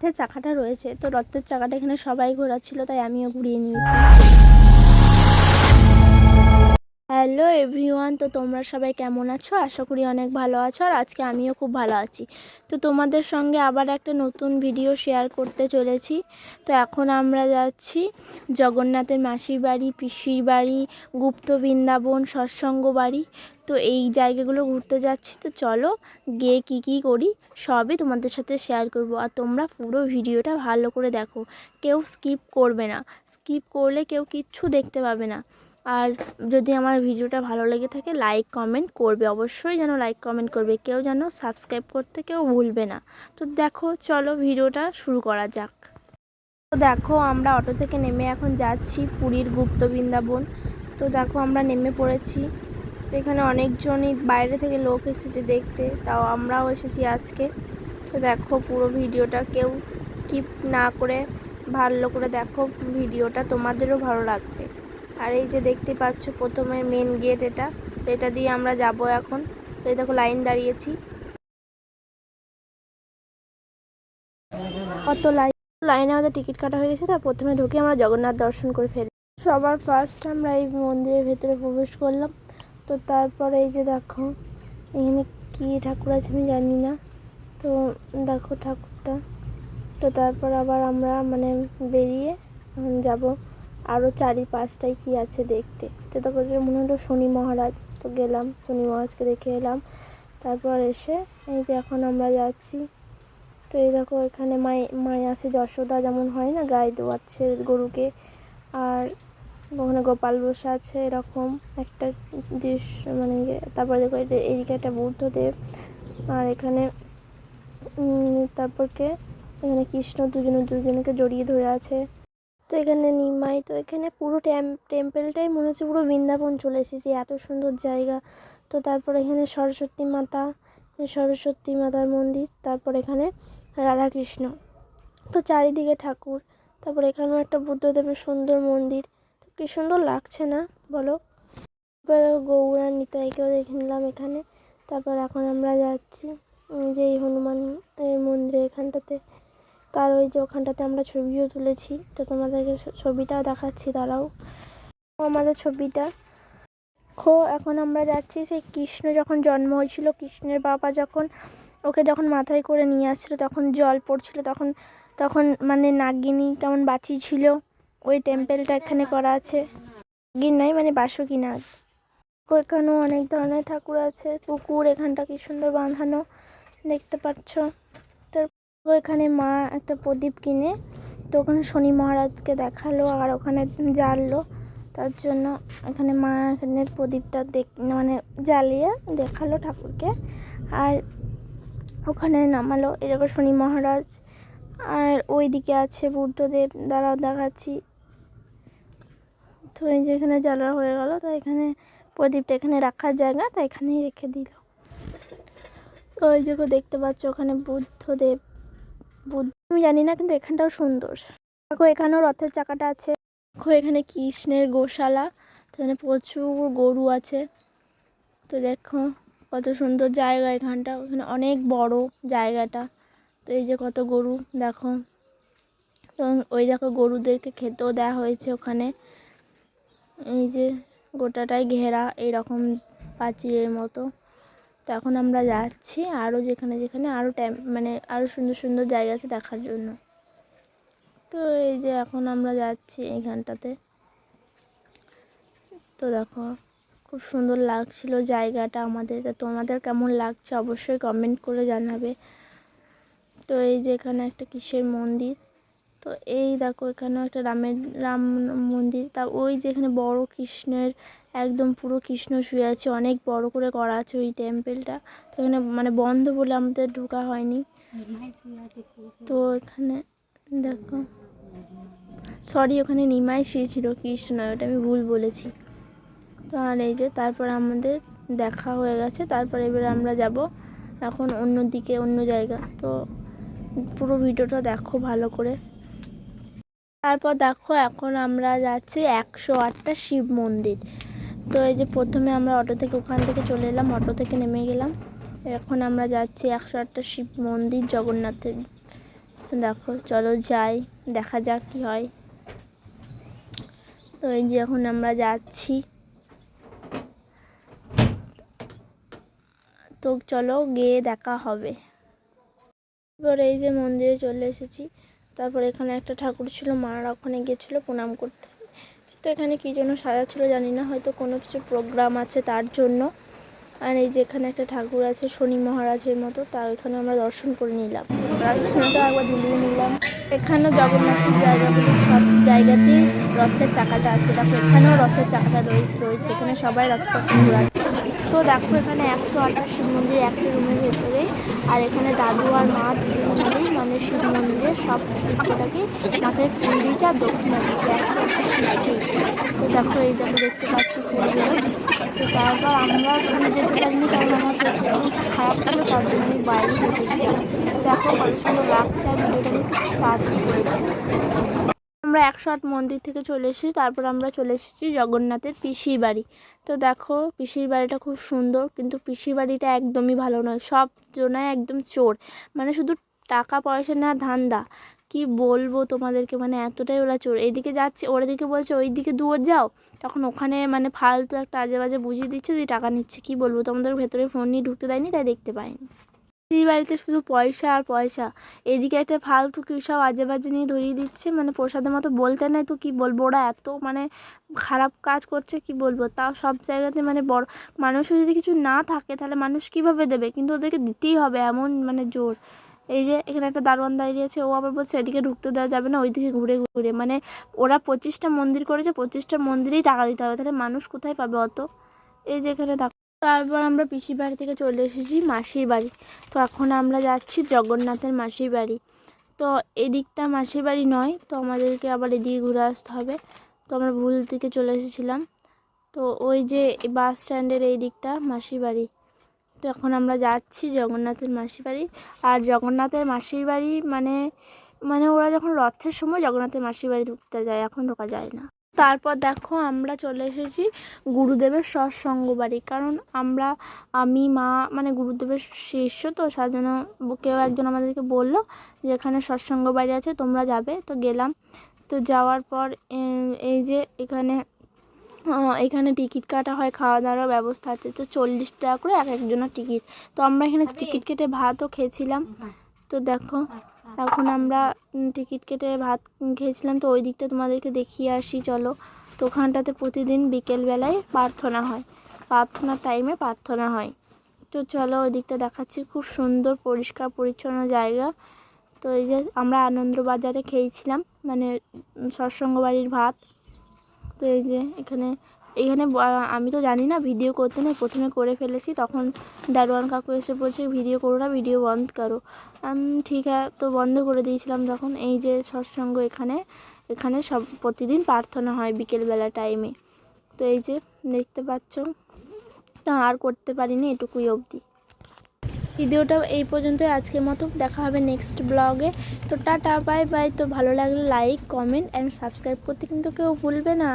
রথের চাকাটা রয়েছে। তো রথের চাকাটা এখানে সবাই ঘোরাচ্ছিল তাই আমিও ঘুরিয়ে নিয়েছি। হ্যালো এভরিওয়ান তো তোমরা সবাই কেমন আছো? আশা করি অনেক ভালো আছো আর আজকে আমিও খুব ভালো আছি। তো তোমাদের সঙ্গে আবার একটা নতুন ভিডিও শেয়ার করতে চলেছি। তো এখন আমরা যাচ্ছি জগন্নাথের মাসির বাড়ি, পিসির বাড়ি, গুপ্ত বৃন্দাবন, সৎসঙ্গ বাড়ি। তো এই জায়গাগুলো ঘুরতে যাচ্ছি। তো চলো গিয়ে কী কী করি সবই তোমাদের সাথে শেয়ার করব। আর তোমরা পুরো ভিডিওটা ভালো করে দেখো। কেউ স্কিপ করবে না। স্কিপ করলে কেউ কিচ্ছু দেখতে পাবে না। আর যদি আমার ভিডিওটা ভালো লেগে থাকে লাইক কমেন্ট করবে। অবশ্যই যেন লাইক কমেন্ট করবে। কেউ যেন সাবস্ক্রাইব করতে কেউ ভুলবে না। তো দেখো, চলো ভিডিওটা শুরু করা যাক। তো দেখো, আমরা অটো থেকে নেমে এখন যাচ্ছি পুরীর গুপ্ত বৃন্দাবন। তো দেখো, আমরা নেমে পড়েছি। তো এখানে অনেকজনই বাইরে থেকে লোক এসেছে দেখতে। তাও আমরাও এসেছি আজকে। তো দেখো, পুরো ভিডিওটা কেউ স্কিপ না করে ভালো করে দেখো। ভিডিওটা তোমাদেরও ভালো লাগবে। আর এই যে দেখতে পাচ্ছ প্রথমে মেন গেট এটা। তো এটা দিয়ে আমরা যাব এখন। তো এই দেখো লাইন দাঁড়িয়েছি। কত লাইন লাইনে আমাদের টিকিট কাটা হয়ে গেছে তার প্রথমে ঢুকে আমরা জগন্নাথ দর্শন করে ফেলি। সবার ফার্স্ট আমরা এই মন্দিরের ভেতরে প্রবেশ করলাম। তো তারপরে এই যে দেখো, এখানে কী ঠাকুর আছে আমি জানি না। তো দেখো ঠাকুরটা। তো তারপর আবার আমরা মানে বেরিয়ে যাব। আরও চারি পাঁচটায় কী আছে দেখতে। তো যে মনে হলো শনি মহারাজ, তো গেলাম, শনি মহারাজকে দেখে এলাম। তারপর এসে এই যে এখন আমরা যাচ্ছি। তো এই দেখো এখানে মাই মাই আছে যশোদা যেমন হয় না, গায়ে দোয়াচ্ছে গরুকে। আর ওখানে গোপাল বসে আছে এরকম। একটা দৃশ্য মানে ইয়ে। তারপরে দেখো এইদিকে একটা বুদ্ধদেব আর এখানে তারপরকে এখানে কৃষ্ণ দুজনে, দুজনকে জড়িয়ে ধরে আছে। তো এখানে নিমাই, তো এখানে পুরো টেম্পেলটাই মনে হচ্ছে পুরো বৃন্দাবন চলে এসেছে, এত সুন্দর জায়গা। তো তারপর এখানে সরস্বতী মাতা, সরস্বতী মাতার মন্দির, তারপর এখানে রাধাকৃষ্ণ। তো চারিদিকে ঠাকুর, তারপর এখানেও একটা বুদ্ধদেবের সুন্দর মন্দির। কি সুন্দর লাগছে না, বলো? গৌরা নিতাইকেও দেখে নিলাম এখানে। তারপর এখন আমরা যাচ্ছি যে এই হনুমান মন্দিরে এখানটাতে। তার ওই যে ওখানটাতে আমরা ছবিও তুলেছি। তো তোমাদেরকে ছবিটাও দেখাচ্ছি, দাঁড়াও। আমাদের ছবিটা। খো, এখন আমরা যাচ্ছি সেই কৃষ্ণ যখন জন্ম হয়েছিল, কৃষ্ণের বাবা যখন ওকে যখন মাথায় করে নিয়ে আসছিল, তখন জল পড়ছিল, তখন তখন মানে নাগিনী কেমন বাঁচি ছিল। ওই টেম্পেলটা এখানে করা আছে। নাগিন নয় মানে বাসুকি নাগ এখানেও অনেক ধরনের ঠাকুর আছে। পুকুর, এখানটা কি সুন্দর বাঁধানো, দেখতে পাচ্ছ। তো এখানে মা একটা প্রদীপ কিনে, তো ওখানে শনি মহারাজকে দেখাল আর ওখানে জ্বাললো। তার জন্য এখানে মা এখানে প্রদীপটা দেখ মানে জ্বালিয়ে দেখাল ঠাকুরকে আর ওখানে নামালো। এরকম শনি মহারাজ আর ওই দিকে আছে বুদ্ধদেব দ্বারাও দেখাচ্ছি। তো এই যে এখানে জ্বালা হয়ে গেল, তো এখানে প্রদীপটা এখানে রাখার জায়গা, তো এখানেই রেখে দিল। ওই যে দেখতে পাচ্ছ ওখানে বুদ্ধদেব। বুদ্ধ আমি জানি না, কিন্তু এখানটাও সুন্দর। দেখো, এখানেও রথের চাকাটা আছে। দেখো, এখানে কৃষ্ণের গোশালা। এখানে প্রচুর গরু আছে। তো দেখো, কত সুন্দর জায়গা এখানটা। ওখানে অনেক বড় জায়গাটা। তো এই যে কত গরু, দেখো। তো ওই দেখো, গরুদেরকে খেতেও দেওয়া হয়েছে ওখানে। এই যে গোটাটাই ঘেরা, এইরকম প্রাচীরের মতো। তো এখন আমরা যাচ্ছি আরও যেখানে যেখানে আরও টাইম মানে আরও সুন্দর সুন্দর জায়গা আছে দেখার জন্য। তো এই যে এখন আমরা যাচ্ছি এইখানটাতে তো দেখো, খুব সুন্দর লাগছিল জায়গাটা আমাদের। তো তোমাদের কেমন লাগছে অবশ্যই কমেন্ট করে জানাবে। তো এই যে এখানে একটা কিসের মন্দির। তো এই দেখো এখানেও একটা রামের, রাম মন্দির। তা ওই যেখানে বড় কৃষ্ণের একদম পুরো কৃষ্ণ শুয়ে আছে, অনেক বড় করে করা আছে ওই টেম্পেলটা তো এখানে মানে বন্ধ বলে আমাদের ঢোকা হয়নি। তো এখানে দেখো। সরি ওখানে নিমাই শুয়েছিল কৃষ্ণ, ওটা আমি ভুল বলেছি। তো আর এই যে তারপর আমাদের দেখা হয়ে গেছে, তারপর এবার আমরা যাব এখন অন্য দিকে, অন্য জায়গা। তো পুরো ভিডিওটা দেখো ভালো করে। তারপর দেখো, এখন আমরা যাচ্ছি একশো আটটা শিব মন্দির। তো এই যে প্রথমে আমরা অটো থেকে ওখান থেকে চলে এলাম, অটো থেকে নেমে গেলাম। এখন আমরা যাচ্ছি একশো আটটা শিব মন্দির জগন্নাথের। দেখো, চলো যাই, দেখা যাক কী হয়। তো এই যে এখন আমরা যাচ্ছি। তো চলো গিয়ে দেখা হবে। এবার এই যে মন্দিরে চলে এসেছি। তারপর এখানে একটা ঠাকুর ছিল, মারা ওখানে গিয়েছিল প্রণাম করতে। তো এখানে কি জন্য সাজা ছিল জানি না, হয়তো কোনো কিছু প্রোগ্রাম আছে তার জন্য। আর এই যে এখানে একটা ঠাকুর আছে, শনি মহারাজের মতো তার ওখানে আমরা দর্শন করে নিলাম। দর্শনটা একবার ধুলিয়ে নিলাম। এখানেও জগন্নাথের জায়গাগুলো সব জায়গাতেই রথের চাকাটা আছে। তারপর এখানেও রথের চাকাটা রয়েছে রয়েছে। এখানে সবাই রথ ঘোরাচ্ছে। তো দেখো এখানে একশো আঠাশ শিব মন্দির একটা রুমের ভেতরেই আর এখানে দাদু আর মা দুজন মানে শিব মন্দিরে সব শিবকেটাকে মাথায় ফুল দিয়েছে আর দক্ষিণা দিকে একশো আঠাশ শিবকে। তো দেখো এই দেখো দেখতে পাচ্ছি ফুলগুলো। তো তারপর আমরা ওখানে যেতে পারিনি কারণ আমার শরীরটা খুব খারাপ ছিল, তার জন্য আমি বাইরে বসেছিলাম। দেখো কত সুন্দর লাগছে আর ভিডিওটা আমি তাড়াতাড়ি করেছি আমরা একশো আট মন্দির থেকে চলে এসেছি, তারপর আমরা চলে এসেছি জগন্নাথের পিসির বাড়ি। তো দেখো, পিসির বাড়িটা খুব সুন্দর, কিন্তু পিসির বাড়িটা একদমই ভালো নয়, সব জনায় একদম চোর। মানে শুধু টাকা পয়সা না ধান্দা, কি বলব তোমাদেরকে মানে এতটাই ওরা চোর। এদিকে যাচ্ছে ওর দিকে বলছে ওই দিকে দূর যাও। তখন ওখানে মানে ফালতু একটা আজে বাজে বুঝিয়ে দিচ্ছে দিয়ে টাকা নিচ্ছে কি বলব? তোমাদের ভেতরে ফোন নিয়ে ঢুকতে দেয়নি, তাই দেখতে পাইনি। এই বাড়িতে শুধু পয়সা আর পয়সা। এদিকে একটা ফালতু কী সব আজে বাজে নিয়ে ধরিয়ে দিচ্ছে মানে প্রসাদের মতো বলতে নাই তো কি বলব? ওরা এত মানে খারাপ কাজ করছে, কি বলব? তাও সব জায়গাতে মানে বড় মানুষের যদি কিছু না থাকে, তাহলে মানুষ কীভাবে দেবে? কিন্তু ওদেরকে দিতেই হবে এমন মানে জোর। এই যে এখানে একটা দারোয়ান দাঁড়িয়ে আছে, ও আবার বলছে, এদিকে ঢুকতে দেওয়া যাবে না, ওইদিকে ঘুরে ঘুরে। মানে ওরা পঁচিশটা মন্দির করেছে, পঁচিশটা মন্দিরেই টাকা দিতে হবে, তাহলে মানুষ কোথায় পাবে অত? এই যে এখানে তারপর আমরা পিসির বাড়ি থেকে চলে এসেছি মাসির বাড়ি। তো এখন আমরা যাচ্ছি জগন্নাথের মাসির বাড়ি। তো এদিকটা মাসির বাড়ি নয়, তো আমাদেরকে আবার এদিকে ঘুরে আসতে হবে। তো আমরা ভুল দিকে চলে এসেছিলাম। তো ওই যে বাস স্ট্যান্ডের এই দিকটা মাসির বাড়ি। তো এখন আমরা যাচ্ছি জগন্নাথের মাসির বাড়ি। আর জগন্নাথের মাসির বাড়ি মানে মানে ওরা যখন রথের সময় জগন্নাথের মাসির বাড়ি ঢুকতে যায়, এখন ঢোকা যায় না। তারপর দেখো আমরা চলে এসেছি গুরুদেবের সৎসঙ্গ বাড়ি কারণ আমরা আমি মা মানে গুরুদেবের শিষ্য তো জন্য কেউ একজন আমাদেরকে বলল যে এখানে সৎসঙ্গ বাড়ি আছে তোমরা যাবে। তো গেলাম। তো যাওয়ার পর এই যে এখানে এখানে টিকিট কাটা হয় খাওয়া দাওয়ার ব্যবস্থা আছে। তো চল্লিশ টাকা করে এক একজনের টিকিট। তো আমরা এখানে টিকিট কেটে ভাতও খেয়েছিলাম। তো দেখো এখন আমরা টিকিট কেটে ভাত খেয়েছিলাম, তো ওই দিকটা তোমাদেরকে দেখিয়ে আসি, চলো। তো ওখানটাতে প্রতিদিন বিকেলবেলায় প্রার্থনা হয়। প্রার্থনার টাইমে প্রার্থনা হয়। তো চলো, ওই দিকটা দেখাচ্ছি। খুব সুন্দর, পরিষ্কার, পরিচ্ছন্ন জায়গা। তো এই যে আমরা আনন্দবাজারে খেয়েছিলাম মানে সৎসঙ্গ বাড়ির ভাত। তো এই যে এখানে এখানে আমি তো জানি না ভিডিও করতে নেই, প্রথমে করে ফেলেছি, তখন দারোয়ান কাকু এসে বলছে, ভিডিও করো না, ভিডিও বন্ধ করো। ঠিক আছে তো বন্ধ করে দিয়েছিলাম তখন এই যে সৎসঙ্গ এখানে এখানে সব, প্রতিদিন প্রার্থনা হয় বিকেলবেলা টাইমে তো এই যে, দেখতে পাচ্ছ, তো আর করতে পারিনি এটুকুই অবধি। ভিডিওটা এই পর্যন্তই, আজকের মতো দেখা হবে নেক্সট ব্লগে তো টাটা বাই বাই তো ভালো লাগলে লাইক কমেন্ট অ্যান্ড সাবস্ক্রাইব করতে কিন্তু কেউ ভুলবে না।